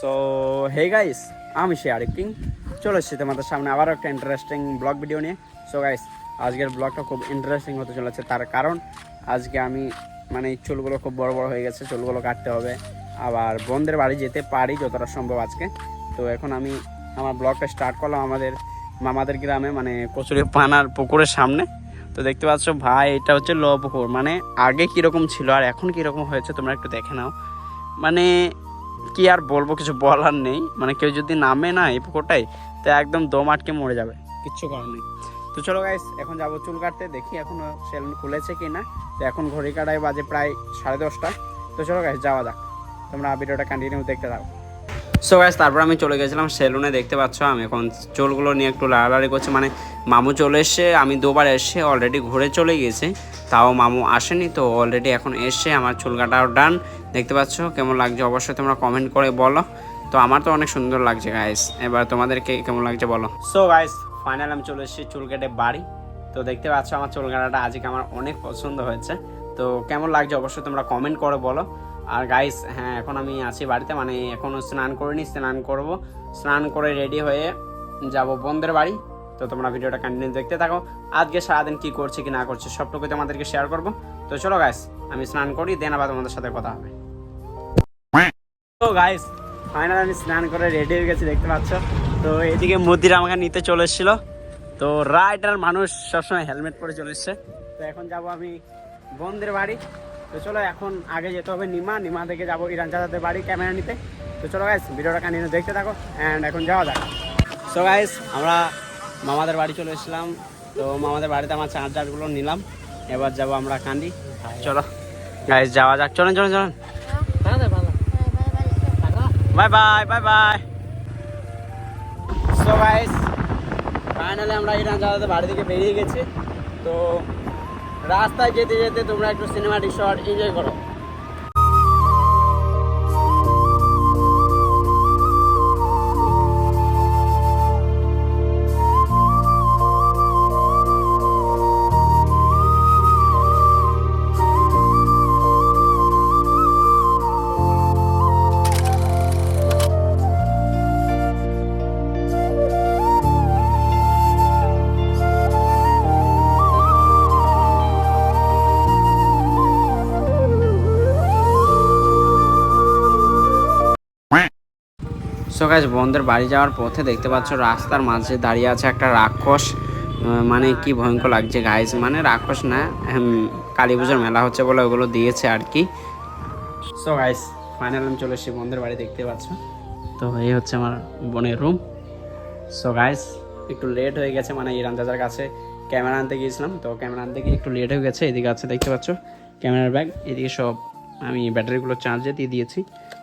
So hey guys আমি share king চলে এসেছি তোমাদের সামনে আবারও একটা ইন্টারেস্টিং ব্লগ ভিডিও নিয়ে। সো গাইস আজকের ব্লগটা খুব ইন্টারেস্টিং হতে চলেছে তার কারণ, আজকে আমি মানে চুলগুলো খুব বড় বড় হয়ে গেছে, চুলগুলো কাটতে হবে। আবার বোনদের বাড়ি যেতে পারি যতটা সম্ভব আজকে। তো এখন আমি আমার ব্লগটা স্টার্ট করলাম আমাদের মামাদের গ্রামে মানে কচুরি পানার পুকুরের সামনে। তো দেখতে পাচ্ছ ভাই, এটা হচ্ছে ল পুকুর মানে আগে কীরকম ছিল আর এখন কীরকম হয়েছে তোমরা একটু দেখে নাও। মানে কি আর বলব, কিছু বলার নেই। মানে কেউ যদি নামে না এই পুকুরটাই তো একদম দম আটকে মরে যাবে। কিচ্ছু করার নেই। তো চলো গাইস এখন যাব চুল কাটতে। দেখি এখনও সেলুন খুলেছে কি না তো এখন ঘড়ি কাটায় বাজে প্রায় সাড়ে দশটা। তো চলো গাইস যাওয়া যাক। তোমরা ভিডিওটা কন্টিনিউ দেখতে থাকো। সো গাইস তারপর আমি চলে গেছিলাম সেলুনে, দেখতে পাচ্ছ আমি এখন চুলগুলো নিয়ে একটু লাড়ালাড়ি করছি। মানে মামু চলে এসে আমি দুবার এসে অলরেডি ঘুরে চলে গেছে তাও মামু আসেনি, তো অলরেডি এখন এসে আমার চুল কাটাও ডান দেখতে পাচ্ছ কেমন লাগছে, অবশ্যই তোমরা কমেন্ট করে বলো। তো আমার তো অনেক সুন্দর লাগছে গাইস এবার তোমাদেরকে কেমন লাগছে বলো। সো গাইস ফাইনাল আমি চলে এসেছি চুল কেটে বাড়ি। তো দেখতে পাচ্ছ আমার চুল কাটাটা আজকে আমার অনেক পছন্দ হয়েছে। তো কেমন লাগছে, অবশ্যই তোমরা কমেন্ট করে বলো। আর গাইস হ্যাঁ এখন আমি আছি বাড়িতে মানে এখনও স্নান করিনি, স্নান করব। স্নান করে রেডি হয়ে যাব বোনদের বাড়ি। তো তোমরা ভিডিওটা কন্টিনিউ দেখতে থাকো। আজকে সারাদিন কি করছে, কি না করছি সবটুকু তোমাদেরকে শেয়ার করব। তো চলো গাইস আমি স্নান করি দেন আবার তোমাদের সাথে কথা হবে। তো গাইস ফাইনাল আমি স্নান করে রেডি হয়ে গেছি, দেখতে পাচ্ছ? তো এদিকে মোদির আমাকে নিতে চলে এসেছিল। তো রাইডার মানুষ সবসময় হেলমেট পরে চলে এসছে। তো এখন যাব আমি বোনদের বাড়ি। তো চলো এখন আগে যেতে হবে নিমা। নিমা থেকে যাব ইরান চাচাদের বাড়ি, ক্যামেরা নিতে। তো চলো গাইস ভিডিওটা কন্টিনিউ দেখতে থাকো অ্যান্ড এখন যাওয়া যাক। সো গাইস আমরা মামাদের বাড়ি চলে এসেছিলাম। তো মামাদের বাড়িতে আমার চার্জারগুলো নিলাম। এবার যাব আমরা কান্দি। চলো গাইস যাওয়া যাক। চলেন চলেন চলেন। Bye bye bye bye so guys finally আমরা ইরান চাচাদের বাড়ি থেকে বেরিয়ে গেছি। তো রাস্তায় যেতে যেতে তোমরা একটু সিনেমাটিক শট এনজয় করো। সো গাইস বন্ধের বাড়ি যাওয়ার পথে দেখতে পাচ্ছ রাস্তার মাঝে দাঁড়িয়ে আছে একটা রাক্ষস। মানে কি ভয়ঙ্কর লাগছে গাইস মানে রাক্ষস না কালী পুজোর মেলা হচ্ছে বলে ওগুলো দিয়েছে আর কি। সো গাইস ফাইনাল আমি চলে এসেছি বন্ধের বাড়ি, দেখতে পাচ্ছ? তো এই হচ্ছে আমার বোনের রুম সো গাইস একটু লেট হয়ে গেছে মানে ইরান চাচার কাছে ক্যামেরা আনতে গিয়েছিলাম। তো ক্যামেরা আনতে গিয়ে একটু লেট হয়ে গেছে, এদিকে আছে দেখতে পাচ্ছ ক্যামেরার ব্যাগ এদিকে সব আমি ব্যাটারিগুলো চার্জে দিয়ে দিয়েছি।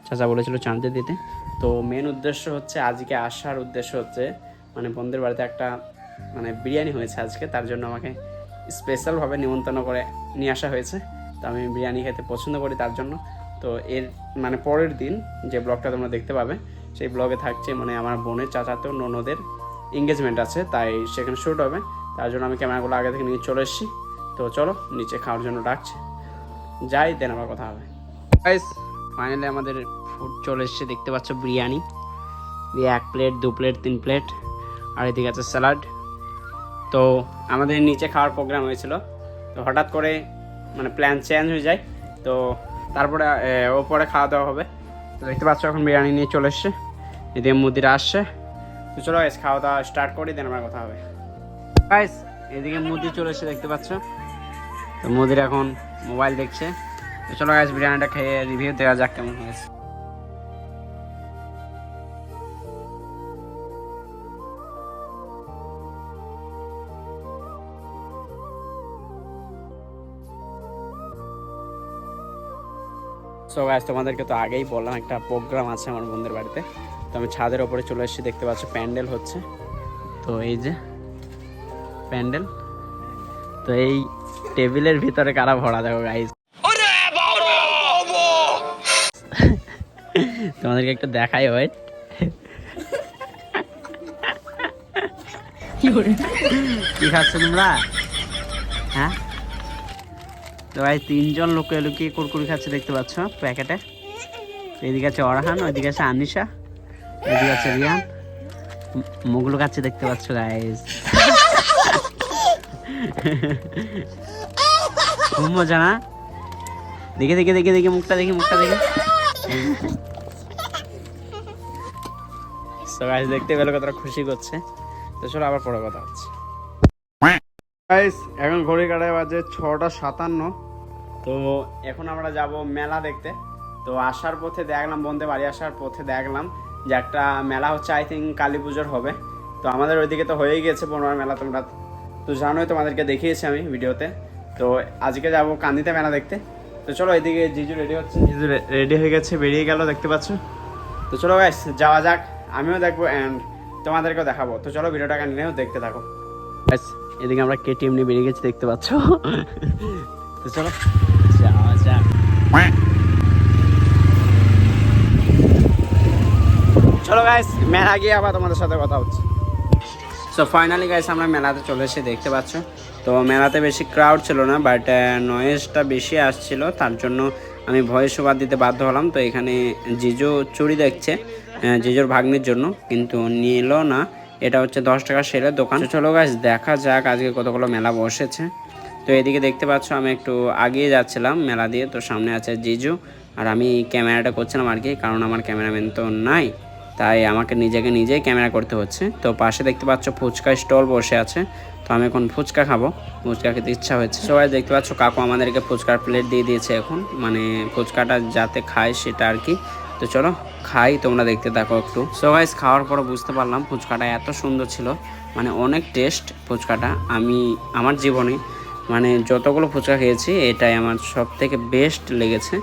চাচা বলেছিল চার্জে দিতে। তো মেন উদ্দেশ্য হচ্ছে আজকে আসার উদ্দেশ্য হচ্ছে মানে বন্ধুদের বাড়িতে একটা মানে বিরিয়ানি হয়েছে আজকে, তার জন্য আমাকে স্পেশালভাবে নিমন্ত্রণ করে নিয়ে আসা হয়েছে। তো আমি বিরিয়ানি খেতে পছন্দ করি তার জন্য। তো এর মানে পরের দিন যে ব্লগটা তোমরা দেখতে পাবে, সেই ব্লগে থাকছে মানে আমার বোনের চাচাতো ননদের এঙ্গেজমেন্ট আছে, তাই সেখানে শ্যুট হবে। তার জন্য আমি ক্যামেরাগুলো আগে থেকে নিয়ে চলে এসেছি। তো চলো, নিচে খাওয়ার জন্য ডাকছে। যাই, দেন আবার কথা হবে। গাইস ফাইনালি আমাদের ফুড চলে এসেছে, দেখতে পাচ্ছ বিরিয়ানি। দিয়ে এক প্লেট দু প্লেট তিন প্লেট আর এদিকে আছে স্যালাড তো আমাদের নিচে খাওয়ার প্রোগ্রাম হয়েছিল। তো হঠাৎ করে মানে প্ল্যান চেঞ্জ হয়ে যায়। তো তারপরে ওপরে খাওয়া দাওয়া হবে। তো দেখতে পাচ্ছ এখন বিরিয়ানি নিয়ে চলে এসছে। এদিকে মুদিরা আসছে। তো চলো গাইস খাওয়া দাওয়া স্টার্ট করি দেন আমার কথা হবে। গাইস এদিকে মুদি চলে এসে দেখতে পাচ্ছ? তো মুদির এখন মোবাইল দেখছে। তো চলো গাইস বিরিয়ানিটা খেয়ে রিভিউ দেওয়া যাক কেমন হয়েছে। সো গাইস তোমাদেরকে তো আগেই বললাম, একটা প্রোগ্রাম আছে আমার বন্ধুদের বাড়িতে। তো আমি ছাদের ওপরে চলে এসেছি, দেখতে পাচ্ছ প্যান্ডেল হচ্ছে। তো এই যে প্যান্ডেল, তো এই টেবিলের ভিতরে কারা ভরা, দেখো গাইস তোমাদেরকে একটু দেখাই ওয়েট কি খাচ্ছ তোমরা? হ্যাঁ? তো ভাই তিনজন লোকে লুকিয়ে কুরকুরি খাচ্ছে দেখতে পাচ্ছ প্যাকেটে। এদিকে আছে অরহান ওইদিকে আছে আনিশা এদিকে আছে রিয়ান। মুগলু খাচ্ছে দেখতে পাচ্ছ গাইস খুব মজা না? দেখে দেখে দেখে দেখে মুখটা দেখে মুখটা দেখে। So guys, দেখতে পেলে কতটা খুশি করছে। তো চলো আবার পরে কথা হচ্ছে। গাইস এখন ঘড়ি কাটায় বাজে ছটা সাতান্ন। তো এখন আমরা যাব মেলা দেখতে। তো আসার পথে দেখলাম বন্ধে বাড়ি আসার পথে দেখলাম যে একটা মেলা হচ্ছে আই থিঙ্ক কালী পুজোর হবে। তো আমাদের ওইদিকে তো হয়েই গেছে পনেরো মেলা তোমরা তো জানোই তোমাদেরকে দেখিয়েছি আমি ভিডিওতে। তো আজকে যাব কান্দিতে মেলা দেখতে। তো চলো এদিকে জিজু রেডি হচ্ছে। জিজু রেডি হয়ে গেছে বেরিয়ে গেল দেখতে পাচ্ছ? তো চলো গাইস যাওয়া যাক। আমিও দেখব অ্যান্ড তোমাদেরকেও দেখাবো। তো চলো ভিডিওটা নিয়েও দেখতে থাকো। ব্যাস এদিকে আমরা কেটিএম নিয়ে বেরিয়ে গেছি দেখতে পাচ্ছ? তো চলো যাওয়া যাক। চলো গাইস মেলা গিয়ে আবার তোমাদের সাথে কথা হচ্ছে। সো ফাইনালি গাইস আমরা মেলাতে চলে এসে দেখতে পাচ্ছ? তো মেলাতে বেশি ক্রাউড ছিল না বাট নয়েজটা বেশি আসছিল তার জন্য আমি ভয়েস ওভার দিতে বাধ্য হলাম। তো এখানে জিজু চুরি দেখছে। জিজুর ভাগ্নির জন্য। কিন্তু নিল না। এটা হচ্ছে দশ টাকা সেলের দোকান। চলো গাছ দেখা যাক আজকে কতগুলো মেলা বসেছে। তো এদিকে দেখতে পাচ্ছ, আমি একটু আগিয়ে যাচ্ছিলাম মেলা দিয়ে। তো সামনে আছে জিজু। আর আমি ক্যামেরাটা করছিলাম আর কি, কারণ আমার ক্যামেরাম্যান তো নাই। তাই আমাকে নিজেকে নিজেই ক্যামেরা করতে হচ্ছে। তো পাশে দেখতে পাচ্ছ ফুচকা স্টল বসে আছে। তো আমি এখন ফুচকা খাব। ফুচকা খেতে ইচ্ছা হচ্ছে সবাই দেখতে পাচ্ছ কাকু আমাদেরকে ফুচকার প্লেট দিয়ে দিয়েছে এখন। মানে ফুচকাটা যাতে খায় সেটা আর কি। তো চলো খাই, তোমরা দেখতে থাকো একটু। সো গাইস খাওয়ার পর বুঝতে পারলাম ফুচকাটা এত সুন্দর ছিল। মানে অনেক টেস্ট ফুচকাটা আমি, আমার জীবনে। মানে যতগুলো ফুচকা খেয়েছি, এটাই আমার সব থেকে বেস্ট লেগেছে।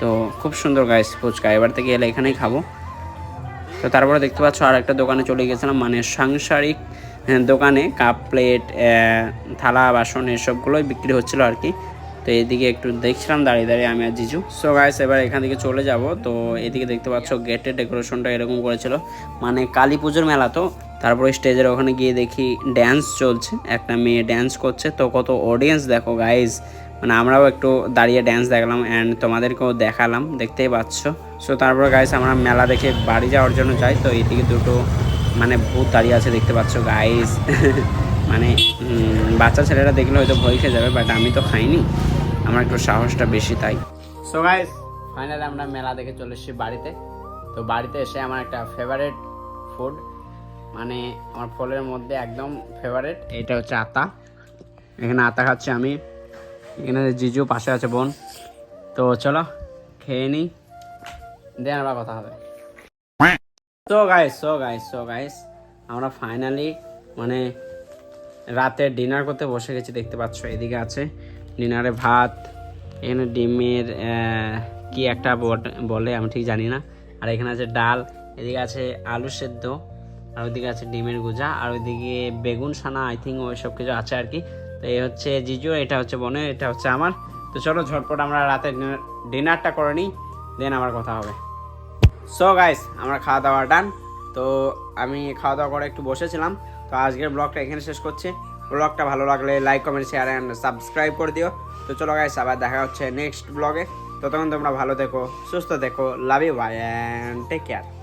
তো খুব সুন্দর গাইস ফুচকা, এবার থেকে এলে এখানেই খাব। তো তারপরে দেখতে পাচ্ছ আর একটা দোকানে চলে গেছিলাম মানে সাংসারিক দোকানে কাপ প্লেট থালা, বাসন, এসবগুলোই বিক্রি হচ্ছিল আর কি। তো এদিকে একটু দেখছিলাম, দাঁড়িয়ে দাঁড়িয়ে আমি আর জিজু। সো গাইস এবার এখান থেকে চলে যাব। তো এদিকে দেখতে পাচ্ছ গেটের ডেকোরেশনটা এরকম করেছিল। মানে কালী পুজোর মেলা তো। তারপরে স্টেজের ওখানে গিয়ে দেখি ড্যান্স চলছে। একটা মেয়ে ড্যান্স করছে। তো কত অডিয়েন্স দেখো গাইজ মানে আমরাও একটু দাঁড়িয়ে ড্যান্স দেখলাম অ্যান্ড তোমাদেরকেও দেখালাম। দেখতেই পাচ্ছ। সো তারপরে গাইস আমরা মেলা দেখে বাড়ি যাওয়ার জন্য যাই। তো এদিকে দুটো মানে ভূত দাঁড়িয়ে আছে, দেখতে পাচ্ছ গাইজ মানে বাচ্চা ছেলেরা দেখলে হয়তো ভয় খেয়ে যাবে বাট আমি তো খাইনি। আমার একটু সাহসটা বেশি তাই। সো গাইস ফাইনালি আমরা মেলা দেখে চলে এসেছি বাড়িতে। তো বাড়িতে এসে আমার একটা ফেভারিট ফুড মানে আমার ফলের মধ্যে একদম ফেভারেট এটা হচ্ছে আতা। এখানে আতা খাচ্ছি আমি। এখানে জিজু পাশে আছে বোন। তো চলো খেয়ে নিই দেন আবার কথা হবে। তো guys so guys so guys আমরা ফাইনালি মানে রাতে ডিনার করতে বসে গেছি, দেখতে পাচ্ছ এদিকে আছে। ডিনারে ভাত, এখানে ডিমের কি একটা বলে আমি ঠিক জানি না। আর এখানে আছে ডাল, এদিকে আছে আলু সেদ্ধ, আর ওইদিকে আছে ডিমের গুজা, আর ওইদিকে বেগুন সানা আই থিঙ্ক ওই সব কিছু আছে আর কি। তো এই হচ্ছে জিজু, এটা হচ্ছে বনে, এটা হচ্ছে আমার। তো চলো ঝটপট আমরা রাতে ডিনারটা করে নিই দেন আমার কথা হবে। সো গাইস আমরা খাওয়া দাওয়া ডান তো আমি খাওয়া দাওয়া করে একটু বসেছিলাম। তো আজকের ব্লগটা এখানে শেষ করছি। ব্লগটা ভালো লাগলে like comment share and subscribe করে দিও। তো চলো গাইস আবার দেখা হচ্ছে নেক্সট ব্লগে ততক্ষণ তোমরা ভালো দেখো সুস্থ দেখো love you bye and take care